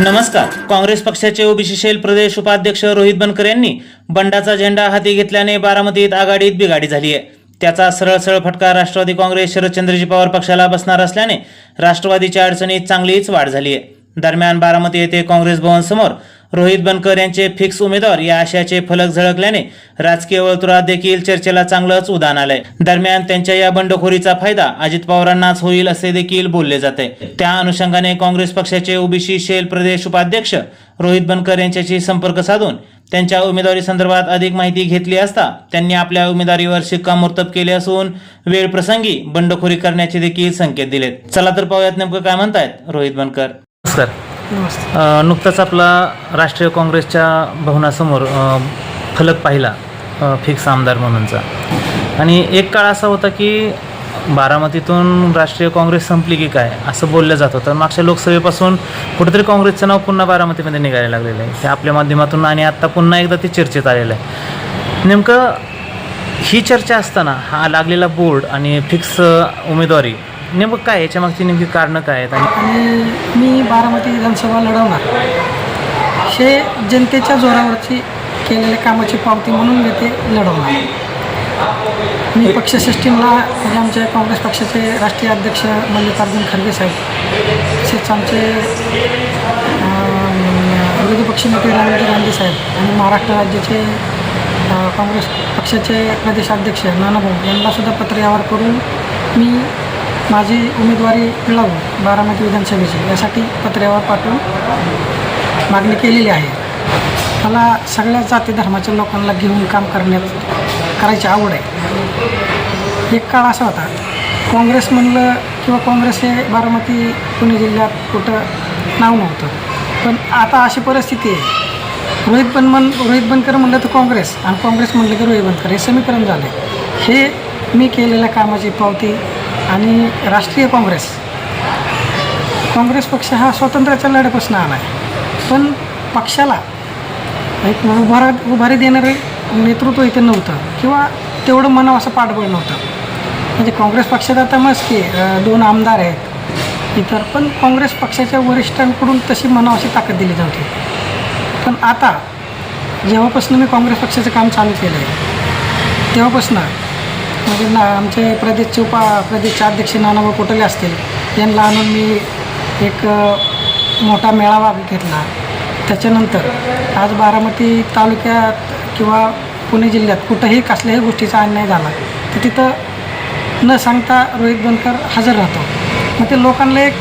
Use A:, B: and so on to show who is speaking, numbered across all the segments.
A: नमस्कार. काँग्रेस पक्षाचे OBC sale प्रदेश उपाध्यक्ष रोहित बनकर यांनी बंडाचा झेंडा हाती घेतल्याने बारामतीत आघाडीत बिघाडी झाली आहे. त्याचा सरळ सरळ फटका राष्ट्रवादी काँग्रेस शरदचंद्रजी पवार पक्षाला बसणार असल्याने राष्ट्रवादीच्या अडचणीत चांगलीच वाढ झाली आहे. दरम्यान बारामती येथे काँग्रेस भवन समोर रोहित बनकर यांचे फिक्स उमेदवार या आशयाचे फलक झळकल्याने राजकीय वर्तुळात देखील चर्चेला चांगलंच उदाहरण आलंय. दरम्यान त्यांच्या या बंडखोरीचा फायदा अजित पवारांनाच होईल असे देखील बोलले जाते. त्या अनुषंगाने काँग्रेस पक्षाचे ओबीसी शेल प्रदेश उपाध्यक्ष रोहित बनकर यांच्याशी संपर्क साधून त्यांच्या उमेदवारी संदर्भात अधिक माहिती घेतली असता त्यांनी आपल्या उमेदवारीवर शिक्कामोर्तब केले असून वेळ प्रसंगी बंडखोरी करण्याचे देखील संकेत दिलेत. चला तर पाहूयात नेमकं काय म्हणतायत रोहित बनकर. नमस्कार. नुकताच आपला राष्ट्रीय काँग्रेसच्या भवनासमोर फलक पाहिला फिक्स आमदार म्हणूनचा. आणि एक काळ असा होता की बारामतीतून राष्ट्रीय काँग्रेस संपली की काय असं बोललं जात होतं. मागच्या लोकसभेपासून कुठेतरी काँग्रेसचं नाव पुन्हा बारामतीमध्ये निघायला लागलेलं आहे. ते आपल्या माध्यमातून आणि आत्ता पुन्हा एकदा ते चर्चेत आलेलं आहे. नेमकं ही चर्चा असताना हा लागलेला बोर्ड आणि फिक्स उमेदवारी नेमकं काय याच्या मागची नेमकी कारणं काय आहेत? आणि
B: आणि मी बारामती विधानसभा लढवणार. हे जनतेच्या जोरावरची केलेल्या कामाची पावती म्हणून मी ते लढवणार. मी पक्ष सिस्टीमला म्हणजे आमचे काँग्रेस पक्षाचे राष्ट्रीय अध्यक्ष मल्लिकार्जुन खरगे साहेब तसेच आमचे अं, विरोधी पक्षनेते रामजी गांधी साहेब आणि महाराष्ट्र राज्याचे अं, काँग्रेस पक्षाचे प्रदेशाध्यक्ष नानाभाऊ यांनासुद्धा पत्र यावर करून मी माझी उमेदवारी मिळावं बारामती विधानसभेची यासाठी पत्र्यावर पाठवून मागणी केलेली आहे. मला सगळ्या जाती धर्माच्या लोकांना घेऊन काम करण्यात करायची आवड आहे. एक काळ असा होता काँग्रेस म्हणलं किंवा काँग्रेस हे बारामती पुणे जिल्ह्यात कुठं नाव नव्हतं. पण आता अशी परिस्थिती आहे. रोहित बन म्हण रोहित बनकर म्हणलं तर काँग्रेस आणि काँग्रेस म्हणलं की रोहित बनकर हे समीकरण झालं हे मी केलेल्या कामाची पावती आणि राष्ट्रीय काँग्रेस. काँग्रेस पक्ष हा स्वातंत्र्याच्या लढ्यापासून आला आहे. पण पक्षाला एक उभारा उभारी देणारे नेतृत्व इथे नव्हतं किंवा तेवढं म्हणावं असं पाठबळ नव्हतं. म्हणजे काँग्रेस पक्षात आता मस्त की दोन आमदार आहेत. इतर पण काँग्रेस पक्षाच्या वरिष्ठांकडून तशी मनावाशी ताकद दिली नव्हती. पण आता जेव्हापासून मी काँग्रेस पक्षाचं काम चालू केलं आहे तेव्हापासून म्हणजे ना आमचे प्रदेशचे उपा प्रदेशचे अध्यक्ष नानाभाऊ कोटले असतील. यांना आणून मी एक मोठा मेळावा घेतला. त्याच्यानंतर आज बारामती तालुक्यात किंवा पुणे जिल्ह्यात कुठंही कसल्याही गोष्टीचा अन्याय झाला तर तिथं न सांगता रोहित बनकर हजर राहतो. मग ते लोकांना एक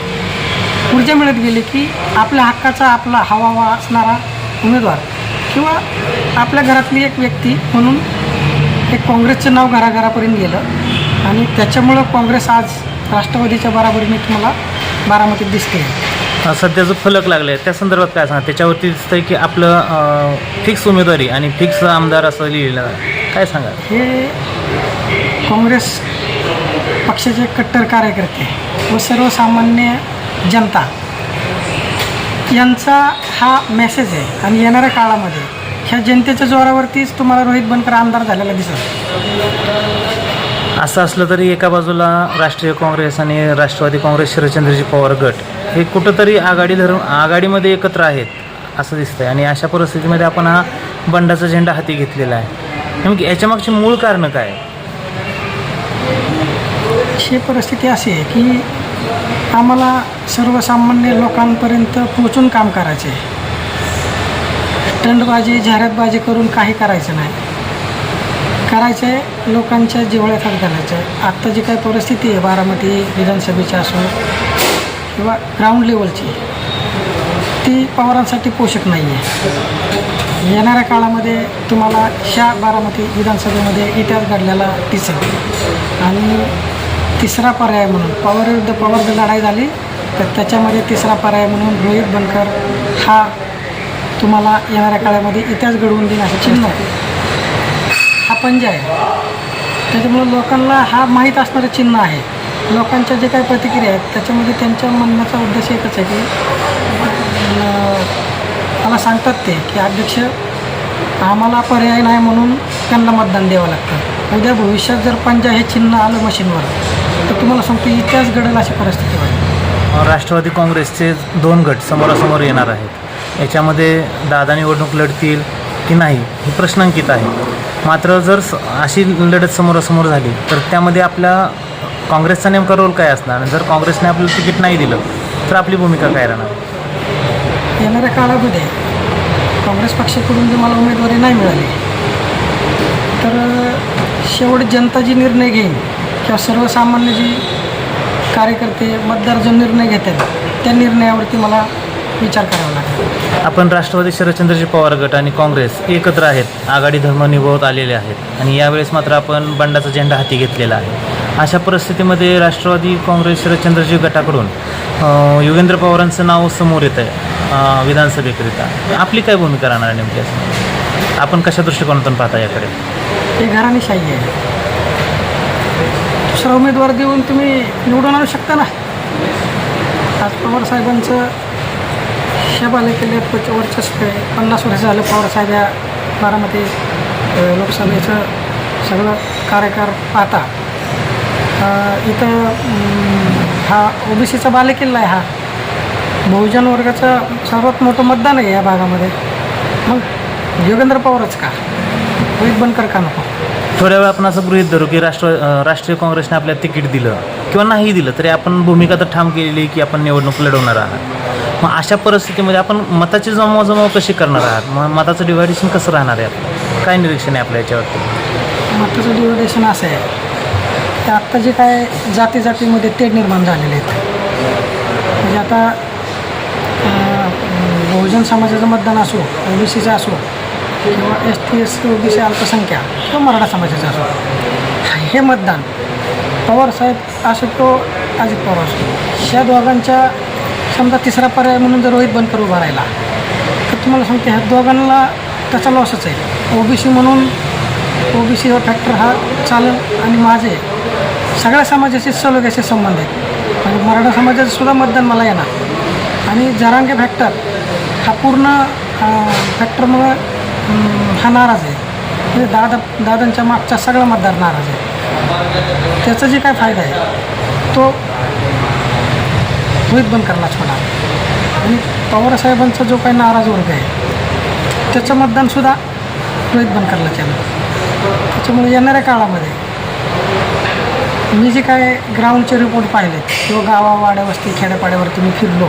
B: ऊर्जा मिळत गेली की आपल्या हक्काचा आपला हवा असणारा उमेदवार किंवा आपल्या घरातली एक व्यक्ती म्हणून एक काँग्रेसचं नाव घराघरापर्यंत गेलं. आणि त्याच्यामुळं काँग्रेस आज राष्ट्रवादीच्या बराबरीने तुम्हाला बारामतीत दिसते
A: अ, सध्या जो फलक लागले त्या संदर्भात काय सांगा? त्याच्यावरती दिसतंय की आपलं फिक्स उमेदवारी आणि फिक्स आमदार असं लिहिलेलं आहे. काय सांगा?
B: हे काँग्रेस पक्षाचे कट्टर कार्यकर्ते व सर्वसामान्य जनता यांचा हा मेसेज आहे. आणि येणाऱ्या काळामध्ये ह्या जनतेच्या जोरावरतीच तुम्हाला रोहित बनकर आमदार झालेला दिसत
A: असं असलं तरी एका बाजूला राष्ट्रीय काँग्रेस आणि राष्ट्रवादी काँग्रेस शरदचंद्रजी पवार गट हे कुठंतरी आघाडी धरून आघाडीमध्ये एकत्र आहेत असं दिसतंय. आणि अशा परिस्थितीमध्ये आपण हा बंडाचा झेंडा हाती घेतलेला आहे. नेमकी याच्या मागची मूळ कारणं काय? आहे?
B: ही परिस्थिती अशी आहे की आम्हाला सर्वसामान्य लोकांपर्यंत पोचून काम करायचे आहे टंडबाजी जाहिरातबाजी करून काही करायचं नाही. करायचं आहे लोकांच्या जिव्हाळ्यात हात घालायचं आहे आत्ता जी काही परिस्थिती आहे बारामती विधानसभेची असो किंवा ग्राउंड लेवलची ती पवारांसाठी पोषक नाही आहे येणाऱ्या काळामध्ये तुम्हाला ह्या बारामती विधानसभेमध्ये इतिहास घडलेला दिसेल. आणि तिसरा पर्याय म्हणून पवार विरुद्ध पवार जर लढाई झाली तर त्याच्यामध्ये तिसरा पर्याय म्हणून रोहित बनकर हा तुम्हाला येणाऱ्या काळामध्ये इतिहास घडवून देईल असं चिन्ह. हा पंजा आहे. त्याच्यामुळे लोकांना हा माहीत असणारं चिन्ह आहे. लोकांच्या जे काही प्रतिक्रिया आहेत त्याच्यामध्ये त्यांच्या म्हणण्याचा उद्देश एकच आहे की मला सांगतात ते की अध्यक्ष आम्हाला पर्याय नाही म्हणून त्यांना मतदान द्यावं लागतं. उद्या भविष्यात जर पंजा हे चिन्ह आलं मशीनवर तर तुम्हाला सांगतो इतिहास घडेल अशी परिस्थिती होईल.
A: राष्ट्रवादी काँग्रेसचे दोन गट समोरासमोर येणार आहेत. याच्यामध्ये दादा निवडणूक लढतील की नाही हे प्रश्नांकित आहे. मात्र जर स- अशी लढत समोरासमोर झाली तर त्यामध्ये आपल्या काँग्रेसचा नेमका रोल काय असणार? आणि जर काँग्रेसने आपल्याला तिकीट नाही दिलं तर आपली भूमिका काय राहणार?
B: येणाऱ्या काळामध्ये काँग्रेस पक्षाकडून जर मला उमेदवारी नाही मिळाली तर शेवट जनता जी निर्णय घेईल किंवा सर्वसामान्य जी कार्यकर्ते मतदार जो निर्णय घेतात त्या निर्णयावरती मला विचार करावा लागेल.
A: आपण राष्ट्रवादी शरदचंद्रजी पवार गट आणि काँग्रेस एकत्र आहेत आघाडी धर्म निभवत आलेले आहेत आणि यावेळेस मात्र आपण बंडाचा झेंडा हाती घेतलेला आहे. अशा परिस्थितीमध्ये राष्ट्रवादी काँग्रेस शरदचंद्रजी गटाकडून योगेंद्र पवारांचं नाव समोर येत आहे विधानसभेकरिता. आपली काय भूमिका राहणार नेमकी असं? आपण कशा दृष्टिकोनातून पाहता याकडे?
B: हे घराणेशाही आहे. दुसरा उमेदवार देऊन तुम्ही निवडून आणू शकता ना? आज पवार साहेबांचं शबाले बालेकिल्ले वर्चस्व आहे पन्नास वर्ष झालं पवारसाहेब या बारामती लोकसभेचं सगळं कार्यकार पाहता. इथं हा ओबीसीचा बालेकिल्ला आहे हा. बहुजन वर्गाचं सर्वात मोठं मतदान आहे या भागामध्ये. मग योगेंद्र पवारच का? रोहित बनकर का नको?
A: थोड्या वेळ आपण असं गृहित धरू की राष्ट्र राष्ट्रीय काँग्रेसने आपल्याला तिकीट दिलं. किंवा नाही दिलं तरी आपण भूमिका तर ठाम केलेली की आपण निवडणूक लढवणार आहात. मग अशा परिस्थितीमध्ये आपण मताची जमावजमाव कशी करणार आहात? मग मताचं डिव्हायडेशन कसं राहणार आहे? आपलं काय निरीक्षण आहे आपल्या याच्यावरती?
B: मताचं डिव्हायडेशन असं आहे की आत्ता जे काय जाती जातीमध्ये तेढ निर्माण झालेले आहेत. म्हणजे आता बहुजन समाजाचं मतदान असो ओबीसीचं असो किंवा S T S C OBC अल्पसंख्या किंवा मराठा समाजाचं असो हे मतदान पवारसाहेब असो तो अजित पवार असो ह्या दोघांच्या समजा तिसरा पर्याय म्हणून जर रोहित बनकर उभा राहिला तर तुम्हाला सांगते ह्या दोघांना त्याचा लॉसच आहे. ओबीसी म्हणून ओबीसी हा फॅक्टर हा चालेल आणि माझे सगळ्या समाजाशी सलोख्याचे संबंध आहेत. म्हणजे मराठा समाजाचं सुद्धा मतदान मला येणार. आणि जरांगे फॅक्टर हा पूर्ण फॅक्टरमुळं हा नाराज आहे. म्हणजे दादा दादांच्या मागचा सगळा मतदार नाराज आहे. त्याचा जे काय फायदा आहे तो रोहित बनकरलाच होणार. आणि पवारसाहेबांचा जो काही नाराज वर्ग आहे त्याचं मतदानसुद्धा रोहित बनकरलाच येणार. त्याच्यामुळे येणाऱ्या काळामध्ये मी जे काय ग्राउंडचे रिपोर्ट पाहिले किंवा गावावाड्या वस्ती खेड्यापाड्यावरती मी फिरलो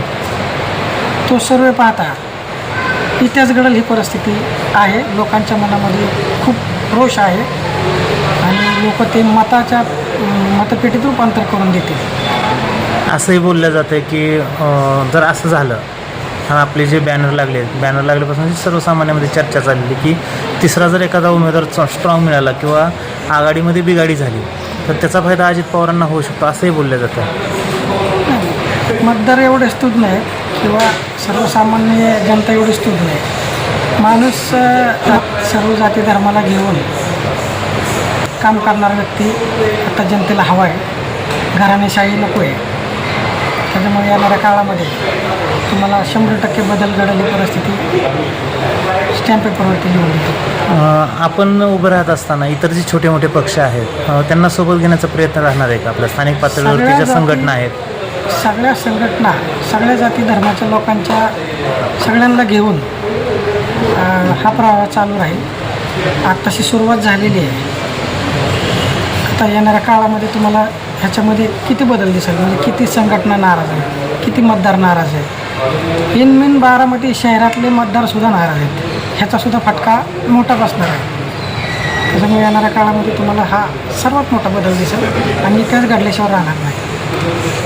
B: तो सर्व पाहता इतिहास घडल ही परिस्थिती आहे. लोकांच्या मनामध्ये खूप रोष आहे. आणि लोक ते मताच्या मतपेटीत रूपांतर करून देतील.
A: असंही बोललं जातं की जर असं झालं आणि आपले जे बॅनर लागले बॅनर लागल्यापासून सर्वसामान्यामध्ये चर्चा चालली की तिसरा जर एखादा उमेदवार स्ट्रॉंग मिळाला किंवा आघाडीमध्ये बिघाडी झाली तर त्याचा फायदा अजित पवारांना होऊ शकतो असंही बोललं जातं.
B: मतदार एवढे स्तुत नाही किंवा सर्वसामान्य जनता एवढी स्तुत नाही माणूस सर्व जाती धर्माला घेऊन काम करणारा व्यक्ती आता जनतेला हवा आहे. घराणेशाही नको आहे. त्याच्यामुळे येणाऱ्या काळामध्ये तुम्हाला शंभर टक्के बदल घडली परिस्थिती. स्टॅम्प पेपरवरती लिहून देतो.
A: आपण उभं राहत असताना इतर जे छोटे मोठे पक्ष आहेत. त्यांना सोबत घेण्याचा प्रयत्न राहणार आहे का? आपल्या स्थानिक पातळीवरती ज्या संघटना आहेत.
B: सगळ्या संघटना सगळ्या जाती धर्माच्या लोकांच्या सगळ्यांना घेऊन हा प्रवाह चालू राहील. आत्ताशी सुरुवात झालेली आहे. आता येणाऱ्या काळामध्ये तुम्हाला ह्याच्यामध्ये किती बदल दिसेल म्हणजे किती संघटना नाराज आहे किती मतदार नाराज आहे इन मिन बारामती शहरातले मतदारसुद्धा नाराज आहेत. ह्याचासुद्धा फटका मोठा बसणार आहे. त्याच्यामुळे येणाऱ्या काळामध्ये तुम्हाला हा सर्वात मोठा बदल दिसेल आणि इतिहास घडल्याशिवाय राहणार नाही.